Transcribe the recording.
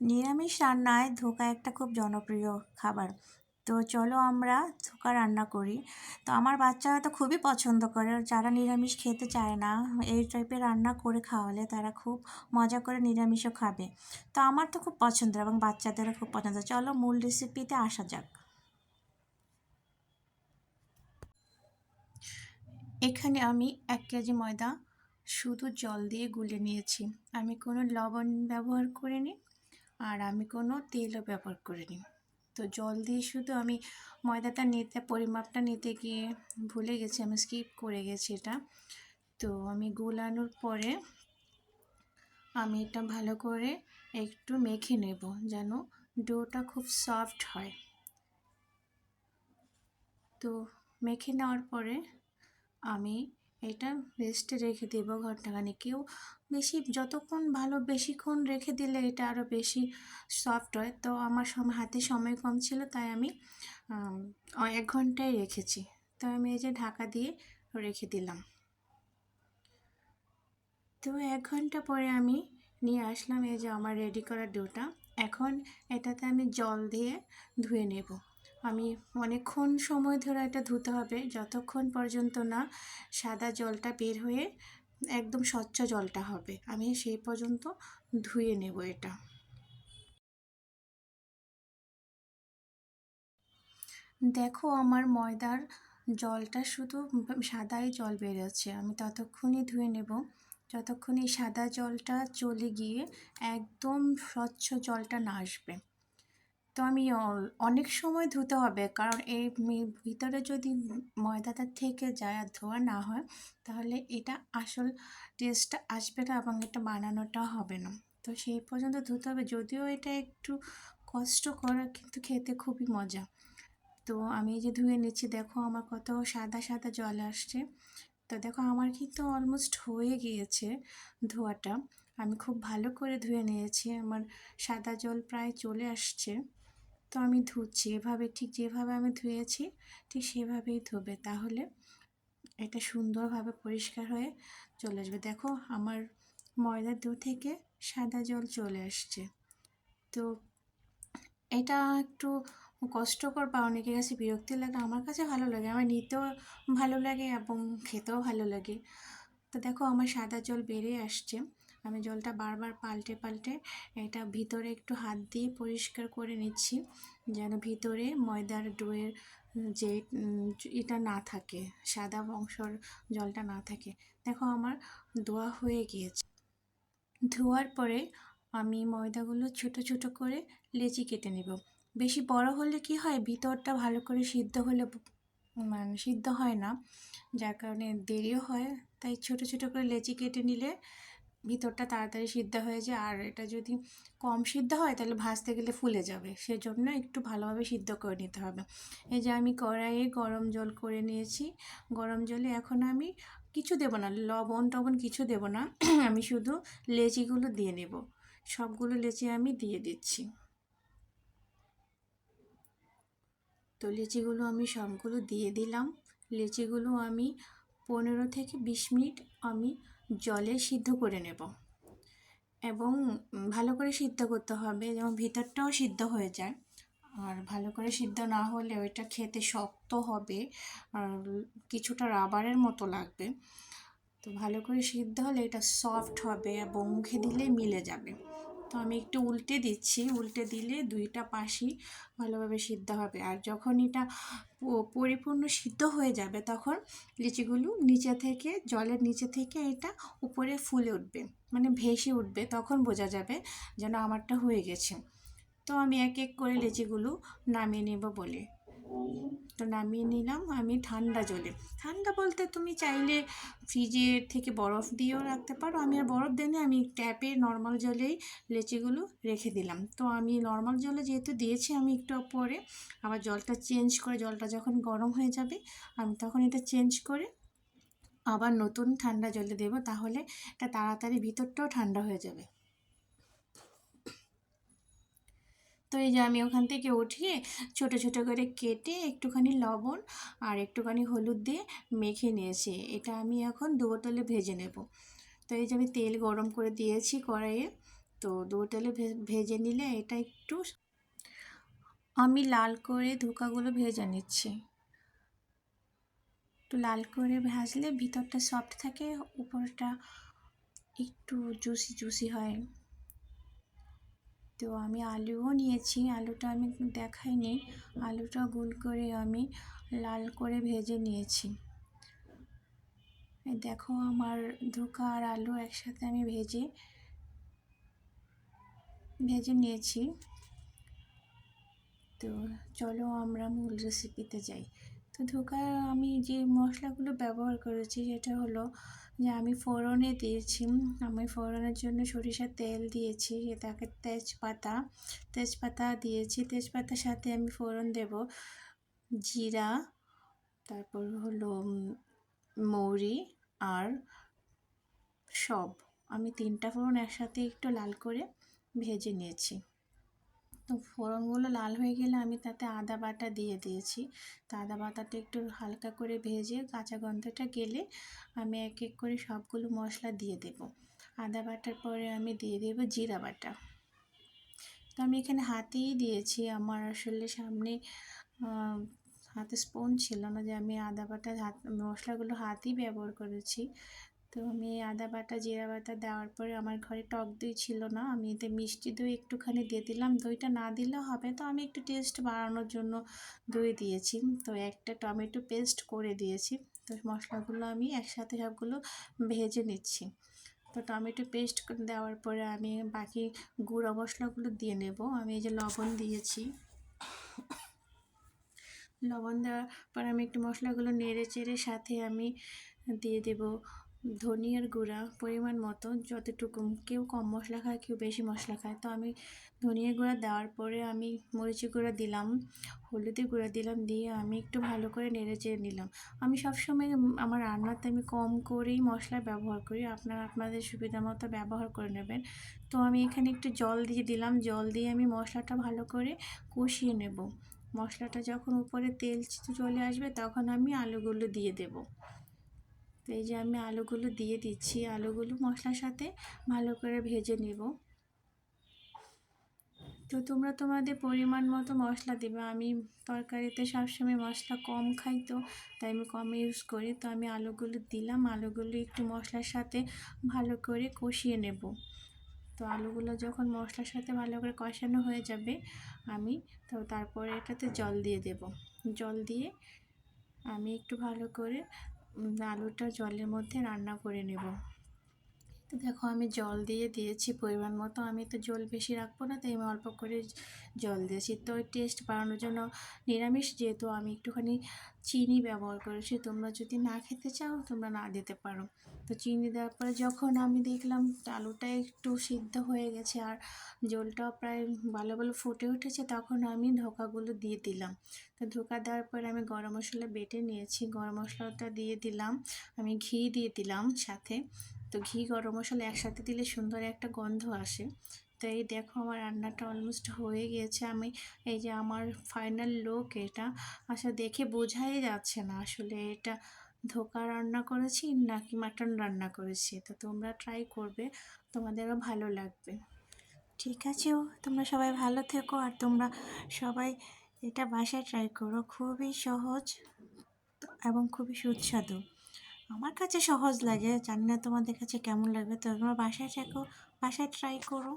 নিরামিষ রান্নায় ধোকা একটা খুব জনপ্রিয় খাবার। তো চলো আমরা ধোকা রান্না করি। তো আমার বাচ্চারা তো খুবই পছন্দ করে। যারা নিরামিষ খেতে চায় না, এই টাইপের রান্না করে খাওয়ালে তারা খুব মজা করে নিরামিষও খাবে। তো আমার তো খুব পছন্দ এবং বাচ্চাদেরও খুব পছন্দ। চলো মূল রেসিপিতে আসা যাক। এখানে আমি এক কেজি ময়দা শুধু জল দিয়ে গুলে নিয়েছি। আমি কোনো লবণ ব্যবহার করিনি। আর আমি কোনো তেলও ব্যবহার করিনি। তো জল দিয়ে শুধু আমি ময়দাটা নিতে, পরিমাপটা নিতে গিয়ে ভুলে গেছি, আমি স্কিপ করে গেছি এটা। তো আমি গোলানোর পরে আমি এটা ভালো করে একটু মেখে নেব যেন ডোটা খুব সফট হয়। তো মেখে নেওয়ার পরে আমি এটা রেস্টে রেখে দেবো ঘন্টাখানেকেও। বেশি যতক্ষণ ভালো বেশিক্ষণ রেখে দিলে এটা আরও বেশি সফট হয়। তো আমার সময় হাতে সময় কম ছিল, তাই আমি এক ঘন্টায় রেখেছি। তো আমি এই যে ঢাকা দিয়ে রেখে দিলাম। তো এক ঘণ্টা পরে আমি নিয়ে আসলাম এই যে আমার রেডি করা ডোটা। এখন এটাতে আমি জল দিয়ে ধুয়ে নেব। আমি অনেকক্ষণ সময় ধরে এটা ধুতে হবে, যতক্ষণ পর্যন্ত না সাদা জলটা বের হয়ে একদম স্বচ্ছ জলটা হবে। আমি সেই পর্যন্ত ধুয়ে নেব এটা। দেখো আমার ময়দার জলটা শুধু সাদাই জল বেরোচ্ছে, আমি ততক্ষণই ধুয়ে নেব। যতক্ষণ এই সাদা জলটা চলে গিয়ে একদম স্বচ্ছ জলটা না আসবে। তো আমি অনেক সময় ধুতে হবে। কারণ এই ভিতরে যদি ময়দাটা থেকে যায় আর ধোয়া না হয়, তাহলে এটা আসল টেস্টটা আসবে না এবং এটা বানানোটা হবে না। তো সেই পর্যন্ত ধুতে হবে। যদিও এটা একটু কষ্ট করা কিন্তু খেতে খুবই মজা। তো আমি এই যে ধুয়ে নিচ্ছি, দেখো আমার কত সাদা সাদা জল আসছে। তো দেখো আমার কিন্তু অলমোস্ট হয়ে গিয়েছে ধোয়াটা। আমি খুব ভালো করে ধুয়ে নিয়েছি। আমার সাদা জল প্রায় চলে আসছে। তো আমি ধুচ্ছি। এভাবে, ঠিক যেভাবে আমি ধুয়েছি, ঠিক সেভাবেই ধুবে। তাহলে এটা সুন্দরভাবে পরিষ্কার হয়ে চলে আসবে। দেখো, আমার ময়দার দু থেকে সাদা জল চলে আসছে। তো এটা একটু কষ্টকর বা অনেকের কাছে বিরক্তি লাগে আমার কাছে ভালো লাগে। আমার নিতেও ভালো লাগে এবং খেতেও ভালো লাগে। তো দেখো, আমার সাদা জল বেড়ে আসছে। আমি জলটা বারবার পাল্টে পাল্টে এটা ভিতরে একটু হাত দিয়ে পরিষ্কার করে নিচ্ছি, যেন ভিতরে ময়দার ডোয়ের যে এটা না থাকে, সাদা বংশর জলটা না থাকে। দেখো আমার ধোয়া হয়ে গিয়েছে। ধোয়ার পরে আমি ময়দাগুলো ছোট ছোট করে লেচি কেটে নেব। বেশি বড় হলে কি হয়, ভিতরটা ভালো করে সিদ্ধ হলে মানে সিদ্ধ হয় না, যার কারণে দেরিও হয়, তাই ছোট ছোট করে লেচি কেটে নিলে ভিতরটা তাড়াতাড়ি সিদ্ধ হয়ে যায়। আর এটা যদি কম সিদ্ধ হয়, তাহলে ভাজতে গেলে ফুলে যাবে। সেজন্য একটু ভালোভাবে সিদ্ধ করে নিতে হবে। এই যে আমি কড়াইয়ে গরম জল করে নিয়েছি। গরম জলে এখন আমি কিছু দেব না, লবণ টবণ কিছু দেব না। আমি শুধু লেচিগুলো দিয়ে নেব। সবগুলো লেচি আমি দিয়ে দিচ্ছি। তো লেচিগুলো আমি সবগুলো দিয়ে দিলাম। লেচিগুলো আমি পনেরো থেকে বিশ মিনিট আমি জলে সিদ্ধ করে নেব। এবং ভালো করে সিদ্ধ করতে হবে, যেমন ভিতরটাও সিদ্ধ হয়ে যায়। আর ভালো করে সিদ্ধ না হলে ওইটা খেতে শক্ত হবে আর কিছুটা রাবারের মতো লাগবে। তো ভালো করে সিদ্ধ হলে এটা সফট হবে এবং মুখে দিলে মিলে যাবে। তো আমি একটু উল্টে দিচ্ছি। উল্টে দিলে দুইটা পাশি ভালোভাবে সিদ্ধ হবে। আর যখন এটা পরিপূর্ণ সিদ্ধ হয়ে যাবে তখন লিচিগুলো নিচে থেকে, জলের নিচে থেকে এটা উপরে ফুলে উঠবে মানে ভেসে উঠবে। তখন বোঝা যাবে যেন আমারটা হয়ে গেছে। তো আমি এক এক করে লিচিগুলো নামিয়ে নেব বলে। তো নামিয়ে নিলাম। আমি ঠান্ডা জলে। ঠান্ডা বলতে তুমি চাইলে ফ্রিজের থেকে বরফ দিয়েও রাখতে পারো। আমি আর বরফ দিনে আমি ট্যাপে নর্মাল জলেই লেচিগুলো রেখে দিলাম। তো আমি নর্মাল জলে যেহেতু দিয়েছি, আমি একটু পরে আবার জলটা চেঞ্জ করে, জলটা যখন গরম হয়ে যাবে, আমি তখন এটা চেঞ্জ করে আবার নতুন ঠান্ডা জলে দেবো, তাহলে এটা তাড়াতাড়ি ভিতরটাও ঠান্ডা হয়ে যাবে। তো এই যে আমি ওখান থেকে উঠিয়ে ছোট ছোট করে কেটে একটুখানি লবণ আর একটুখানি হলুদ দিয়ে মেখে নিয়েছি। এটা আমি এখন দু বোতলে ভেজে নেব। তো এই যে আমি তেল গরম করে দিয়েছি কড়াইয়ে, তো দো তেলে ভেজে নিলে এটা একটু আমি লাল করে ধোকাগুলো ভেজে নিচ্ছি। একটু লাল করে ভাজলে ভিতরটা সফট থাকে, উপরটা একটু জুসি জুসি হয়। তো আমি আলুও নিয়েছি, আলুটা আমি দেখাইনি, আলুটা গোল করে আমি লাল করে ভেজে নিয়েছি। দেখো আমার ধোকা আর আলু একসাথে আমি ভেজে ভেজে নিয়েছি। তো চলো আমরা মূল রেসিপিতে যাই। তো ধোকায় আমি যে মশলাগুলো ব্যবহার করেছি সেটা হলো যে আমি ফোড়নে দিয়েছি। আমি ফোড়নের জন্য সরিষার তেল দিয়েছি, তাকে তেজপাতা তেজপাতা দিয়েছি। তেজপাতার সাথে আমি ফোড়ন দেব। জিরা, তারপর হলো মৌরি আর সব। আমি তিনটা ফোড়ন একসাথে একটু লাল করে ভেজে নিয়েছি। তো ফোড়নগুলো লাল হয়ে গেলে আমি তাতে আদা বাটা দিয়ে দিয়েছি। তো আদা বাটাটা একটু হালকা করে ভেজে কাঁচা গন্ধটা গেলে আমি এক এক করে সবগুলো মশলা দিয়ে দেব। আদা বাটার পরে আমি দিয়ে দেব জিরা বাটা। তো আমি এখানে হাতেই দিয়েছি। আমার আসলে সামনে হাতে স্পুন ছিল না যে আমি আদা বাটা হাত, মশলাগুলো হাতেই ব্যবহার করেছি। তো আমি আদা বাটা, জিরা বাটা দেওয়ার পরে আমার ঘরে টক দই ছিল না, আমি এতে মিষ্টি দই একটুখানি দিয়ে দিলাম। দইটা না দিলেও হবে, তো আমি একটু টেস্ট বাড়ানোর জন্য দই দিয়েছি। তো একটা টমেটো পেস্ট করে দিয়েছি, তো মশলাগুলো আমি একসাথে সবগুলো ভেজে নিচ্ছি। তো টমেটো পেস্ট দেওয়ার পরে আমি বাকি গুঁড়ো মশলাগুলো দিয়ে নেব। আমি এই যে লবণ দিয়েছি। লবণ দেওয়ার পর আমি একটু মশলাগুলো নেড়ে চেড়ে সাথে আমি দিয়ে দেব ধনিয়ার গুঁড়া পরিমাণ মতো যতটুকু। কেউ কম মশলা খায়, কেউ বেশি মশলা খায়। তো আমি ধনিয়া গুঁড়া দেওয়ার পরে আমি মরিচি গুঁড়া দিলাম, হলুদের গুঁড়া দিলাম, দিয়ে আমি একটু ভালো করে নেড়ে চেড়ে নিলাম। আমি সবসময় আমার রান্নাতে আমি কম করেই মশলা ব্যবহার করি। আপনারা আপনাদের সুবিধা মতো ব্যবহার করে নেবেন। তো আমি এখানে একটু জল দিয়ে দিলাম। জল দিয়ে আমি মশলাটা ভালো করে কষিয়ে নেব। মশলাটা যখন উপরে তেল চলে আসবে, তখন আমি আলুগুলো দিয়ে দেবো। তো এই যে আমি আলুগুলো দিয়ে দিচ্ছি, আলুগুলো মশলার সাথে ভালো করে ভেজে নেব। তো তোমরা তোমাদের পরিমাণ মতো মশলা দেবে। আমি তরকারিতে সবসময় মশলা কম খাই তো, তাই আমি কম ইউজ করি। তো আমি আলুগুলো দিলাম, আলুগুলো একটু মশলার সাথে ভালো করে কষিয়ে নেব। তো আলুগুলো যখন মশলার সাথে ভালো করে কষানো হয়ে যাবে আমি, তো তারপরে এটাতে জল দিয়ে দেব। জল দিয়ে আমি একটু ভালো করে আলুটা জলের মধ্যে রান্না করে নেব। তো দেখো আমি জল দিয়ে দিয়েছি পরিমাণ মতো। আমি তো জল বেশি রাখব না, তাই আমি অল্প করে জল দিয়েছি। তো টেস্ট বাড়ানোর জন্য নিরামিষ যেহেতু আমি একটুখানি চিনি ব্যবহার করেছি, তোমরা যদি না খেতে চাও তোমরা না দিতে পারো। তো চিনি দেওয়ার পরে যখন আমি দেখলাম আলুটা একটু সিদ্ধ হয়ে গেছে আর জলটাও প্রায় ভালো ভালো ফুটে উঠেছে, তখন আমি ধোকাগুলো দিয়ে দিলাম। তো ধোকা দেওয়ার পরে আমি গরম মশলা বেটে নিয়েছি। গরম মশলাটা দিয়ে দিলাম, আমি ঘি দিয়ে দিলাম সাথে। তো ঘি গরম মশলা একসাথে দিলে সুন্দর একটা গন্ধ আসে। তো এই দেখো আমার রান্নাটা অলমোস্ট হয়ে গিয়েছে। আমি এই যে আমার ফাইনাল লোক এটা আসলে দেখে বোঝাই যাচ্ছে না আসলে এটা ধোকা রান্না করেছি নাকি মাটন রান্না করেছি। তো তোমরা ট্রাই করবে, তোমাদেরও ভালো লাগবে। ঠিক আছে ও, তোমরা সবাই ভালো থেকো আর তোমরা সবাই এটা বাসায় ট্রাই করো। খুবই সহজ এবং খুবই সুস্বাদু। আমার কাছে সহজ লাগে। জানি না তোমাদের কাছে কেমন লাগবে। তোমার বাসায় থাকো, বাসায় ট্রাই করো।